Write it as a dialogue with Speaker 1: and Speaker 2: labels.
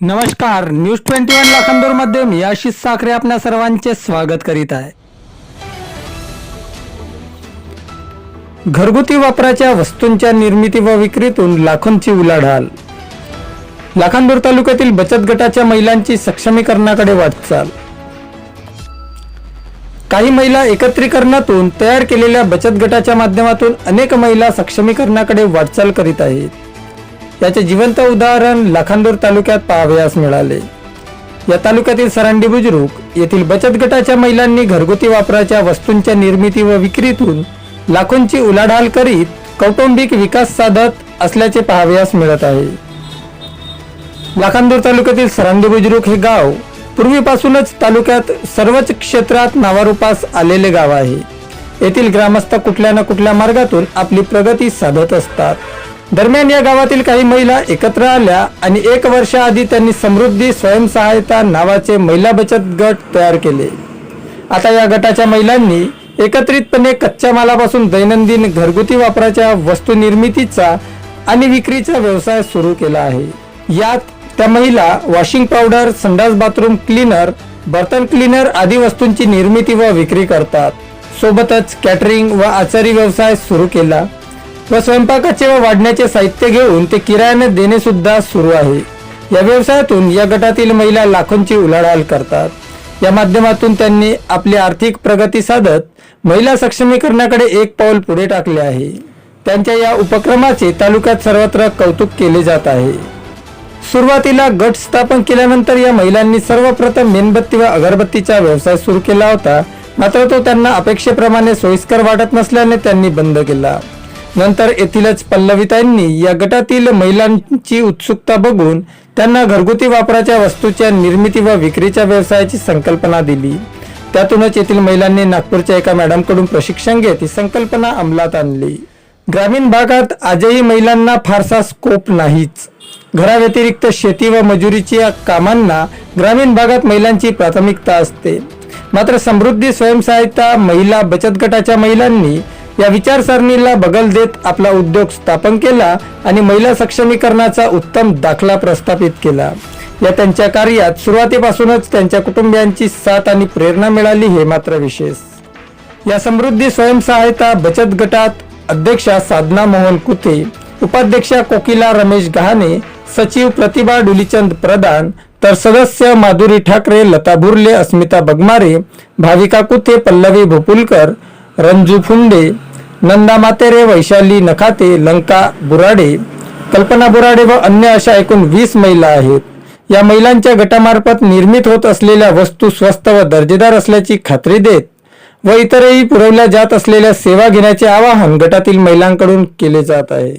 Speaker 1: नमस्कार news twenty one लाखांदूरमध्ये मी आशिष साखरे आपल्या सर्वांचे स्वागत करीत आहे. घरगुती वापराच्या वस्तूंच्या निर्मिती व विक्रीतून लाखोंची उलाढाल. लाखांदूर तालुक्यातील बचत गटाच्या महिलांची सक्षमीकरणाकडे वाटचाल. काही महिला एकत्रीकरणातून तयार केलेल्या बचत गटाच्या माध्यमातून अनेक महिला सक्षमीकरणाकडे वाटचाल करीत आहेत. याचे जिवंत उदाहरण लाखांदूर तालुक्यात पाहावयास मिळाले. या तालुक्यातील सरांडी बुजुर्ग येथील बचत गटाच्या महिलांनी घरगुती वापराच्या वस्तूंच्या निर्मिती व विक्रीतून लाखोंची उलाढाल करीत कौटुंबिक विकास साधत असल्याचे पाहावयास मिळत आहे. लाखांदूर तालुक्यातील सरांडी बुजुर्ग हे गाव पूर्वीपासूनच तालुक्यात सर्वच क्षेत्रात नावारूपास आलेले गाव आहे. येथील ग्रामस्थ कुठल्या ना कुठल्या मार्गातून आपली प्रगती साधत असतात. दरम्यान या गावातील काही महिला एकत्र आल्या आणि एक वर्षाआधी त्यांनी समृद्धी स्वयंसहायता नावाचे महिला बचत गट तयार केले. आता या गटाच्या महिलांनी एकत्रितपणे कच्च्या मालापासून दैनंदिन घरगुती वापराच्या वस्तू निर्मितीचा आणि विक्रीचा व्यवसाय सुरू केला आहे. यात त्या महिला वॉशिंग पावडर संडास बाथरूम क्लीनर बर्तन क्लीनर आदी वस्तूंची निर्मिती व विक्री करतात. सोबतच कॅटरिंग व आचारी व्यवसाय सुरू केला. व स्वयंपाकाचे व वाढण्याचे साहित्य घेऊन ते किरायाने देणे सुद्धा सुरू आहे. या व्यवसायातून या गटातील महिला लाखोंची उलाढाल करतात. या माध्यमातून त्यांनी आपली आर्थिक प्रगती साधत महिला सक्षमीकरणाकडे एक पाऊल पुढे टाकले आहे. त्यांच्या या उपक्रमाचे तालुक्यात सर्वत्र कौतुक केले जात आहे. सुरुवातीला गट स्थापन केल्यानंतर या महिलांनी सर्वप्रथम मेणबत्ती व अगरबत्तीचा व्यवसाय सुरू केला होता. मात्र तो त्यांना अपेक्षेप्रमाणे सोयीस्कर वाटत नसल्याने त्यांनी बंद केला. नंतर येथीलच पल्लवितांनी या गटातील महिलांची उत्सुकता बघून त्यांना घरगुती वापराच्या वस्तूच्या निर्मिती व विक्रीच्या व्यवसायाची संकल्पना दिली. त्यातूनच येथील महिलांनी नागपूरच्या एका मॅडमकडून प्रशिक्षण घेत ही संकल्पना अंमलात आणली. ग्रामीण भागात आजही महिलांना फारसा स्कोप नाहीच. घराव्यतिरिक्त शेती व मजुरीच्या कामांना ग्रामीण भागात महिलांची प्राथमिकता असते. मात्र समृद्धी स्वयंसहायता महिला बचत गटाच्या महिलांनी या विचारसरणीला बगल देत आपला उद्योग स्थापन केला आणि महिला सक्षमीकरणाचा उत्तम दाखला प्रस्थापित केला. या त्यांच्या कार्यात सुरुवातीपासूनच त्यांच्या कुटुंबियांची साथ आणि प्रेरणा मिळाली हे मात्र विशेष. या समृद्धी स्वयंसहायता बचत गटात अध्यक्षा साधना मोहन कुथे उपाध्यक्षा कोकिला रमेश गहाणे सचिव प्रतिभा डुलीचंद प्रधान तर सदस्य माधुरी ठाकरे लता बुर्ले अस्मिता बगमारे भाविका कुथे पल्लवी भोपुलकर रंजू फुंडे नंदा मातेरे वैशाली नखाते लंका बुराडे कल्पना बुराडे व अन्य अशा एकूण वीस महिला आहेत. या महिलांच्या गटामार्फत निर्मित होत असलेल्या वस्तू स्वस्त व दर्जेदार असल्याची खात्री देत व इतरही पुरवल्या जात असलेल्या सेवा घेण्याचे आवाहन गटातील महिलांकडून केले जात आहे.